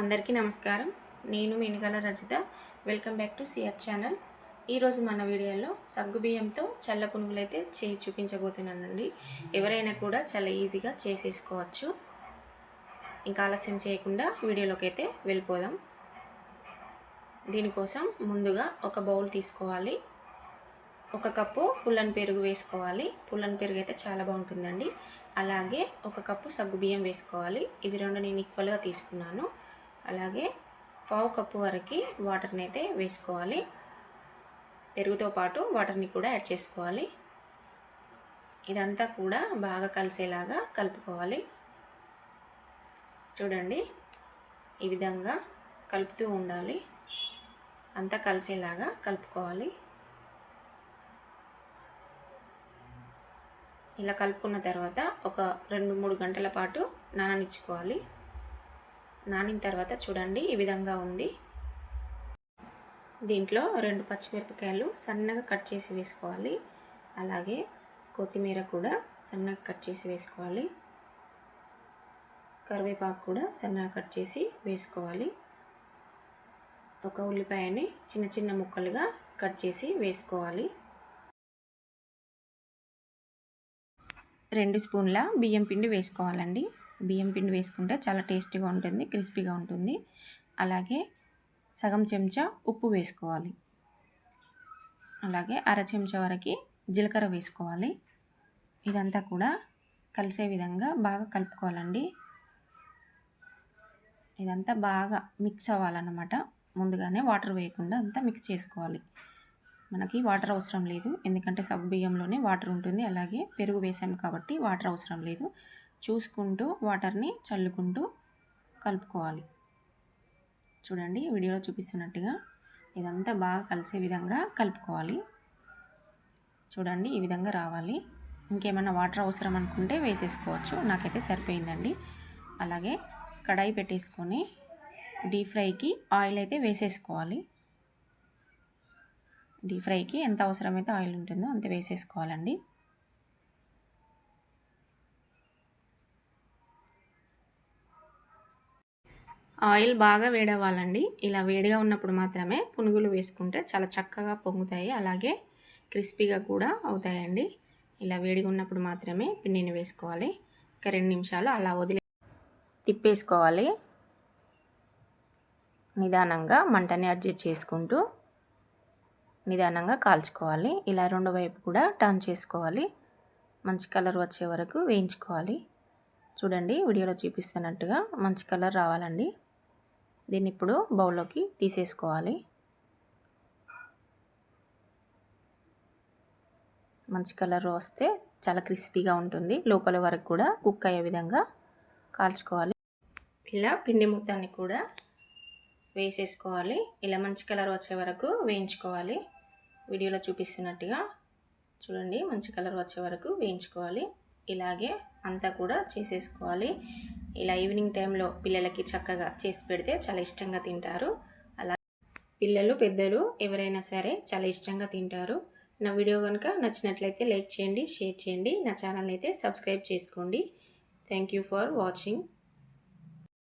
అందరికీ నమస్కారం. నేను Menugala Rajitha. Welcome back to CR channel ఈరోజు మన వీడియోలో సగ్గుబియ్యంతో చల్ల పునుగులు అయితే చూపించబోతున్నానండి. ఎవరైనా కూడా చాలా ఈజీగా చేసేసుకోవచ్చు. ఇంకా ఆలస్యం చేయకుండా వీడియోలోకి అయితే వెళ్ళిపోదాం. దీనికోసం ముందుగా ఒక బౌల్ తీసుకోవాలి. ఒక కప్పు పుల్లని పెరుగు వేసుకోవాలి. పుల్లని పెరుగు అయితే చాలా బాగుంటుందండి. అలాగే ఒక కప్పు సగ్గుబియ్యం వేసుకోవాలి. ఇవి రెండు నేను ఈక్వల్గా తీసుకున్నాను. అలాగే పావు కప్పు వరకు వాటర్ని అయితే వేసుకోవాలి. పెరుగుతో పాటు వాటర్ని కూడా యాడ్ చేసుకోవాలి. ఇదంతా కూడా బాగా కలిసేలాగా కలుపుకోవాలి. చూడండి ఈ విధంగా కలుపుతూ ఉండాలి. అంతా కలిసేలాగా కలుపుకోవాలి. ఇలా కలుపుకున్న తర్వాత ఒక రెండు మూడు గంటల పాటు నాననిచ్చుకోవాలి. నానిన తర్వాత చూడండి ఈ విధంగా ఉంది. దీంట్లో రెండు పచ్చిమిరపకాయలు సన్నగా కట్ చేసి వేసుకోవాలి. అలాగే కొత్తిమీర కూడా సన్నగా కట్ చేసి వేసుకోవాలి. కరివేపాకు కూడా సన్నగా కట్ చేసి వేసుకోవాలి. ఒక ఉల్లిపాయని చిన్న చిన్న ముక్కలుగా కట్ చేసి వేసుకోవాలి. రెండు స్పూన్ల బియ్యం పిండి వేసుకోవాలండి. బియ్యం పిండి వేసుకుంటే చాలా టేస్టీగా ఉంటుంది క్రిస్పీగా ఉంటుంది. అలాగే సగం చెంచా ఉప్పు వేసుకోవాలి. అలాగే అర చెంచా వరకు జీలకర్ర వేసుకోవాలి. ఇదంతా కూడా కలిసే విధంగా బాగా కలుపుకోవాలండి. ఇదంతా బాగా మిక్స్ అవ్వాలన్నమాట. ముందుగానే వాటర్ వేయకుండా అంతా మిక్స్ చేసుకోవాలి. మనకి వాటర్ అవసరం లేదు ఎందుకంటే సగ్గు బియ్యంలోనే వాటర్ ఉంటుంది. అలాగే పెరుగు వేసాం కాబట్టి వాటర్ అవసరం లేదు. చూసుకుంటూ వాటర్ని చల్లుకుంటూ కలుపుకోవాలి. చూడండి వీడియోలో చూపిస్తున్నట్టుగా ఇదంతా బాగా కలిసే విధంగా కలుపుకోవాలి. చూడండి ఈ విధంగా రావాలి. ఇంకేమైనా వాటర్ అవసరం అనుకుంటే వేసేసుకోవచ్చు. నాకైతే సరిపోయిందండి. అలాగే కడాయి పెట్టేసుకొని డీప్ ఫ్రైకి ఆయిల్ అయితే వేసేసుకోవాలి. డీప్ ఫ్రైకి ఎంత అవసరమైతే ఆయిల్ ఉంటుందో అంత వేసేసుకోవాలండి. ఆయిల్ బాగా వేడవ్వాలండి. ఇలా వేడిగా ఉన్నప్పుడు మాత్రమే పునుగులు వేసుకుంటే చాలా చక్కగా పొంగుతాయి. అలాగే క్రిస్పీగా కూడా అవుతాయండి. ఇలా వేడిగా ఉన్నప్పుడు మాత్రమే పిండిని వేసుకోవాలి. ఒక రెండు నిమిషాలు అలా వదిలి తిప్పేసుకోవాలి. నిదానంగా మంటని అడ్జస్ట్ చేసుకుంటూ నిదానంగా కాల్చుకోవాలి. ఇలా రెండు వైపు కూడా టర్న్ చేసుకోవాలి. మంచి కలర్ వచ్చే వరకు వేయించుకోవాలి. చూడండి వీడియోలో చూపిస్తున్నట్టుగా మంచి కలర్ రావాలండి. దీన్ని ఇప్పుడు బౌల్లోకి తీసేసుకోవాలి. మంచి కలర్ వస్తే చాలా క్రిస్పీగా ఉంటుంది. లోపల వరకు కూడా కుక్ అయ్యే విధంగా కాల్చుకోవాలి. ఇలా పిండి మొత్తాన్ని కూడా వేసేసుకోవాలి. ఇలా మంచి కలర్ వచ్చే వరకు వేయించుకోవాలి. వీడియోలో చూపిస్తున్నట్టుగా చూడండి మంచి కలర్ వచ్చే వరకు వేయించుకోవాలి. ఇలాగే అంతా కూడా చేసేసుకోవాలి. ఇలా ఈవినింగ్ టైంలో పిల్లలకి చక్కగా చేసి పెడితే చాలా ఇష్టంగా తింటారు. అలా పిల్లలు పెద్దలు ఎవరైనా సరే చాలా ఇష్టంగా తింటారు. నా వీడియో కనుక నచ్చినట్లయితే లైక్ చేయండి షేర్ చేయండి. నా ఛానల్ అయితే సబ్స్క్రైబ్ చేసుకోండి. Thank you for watching.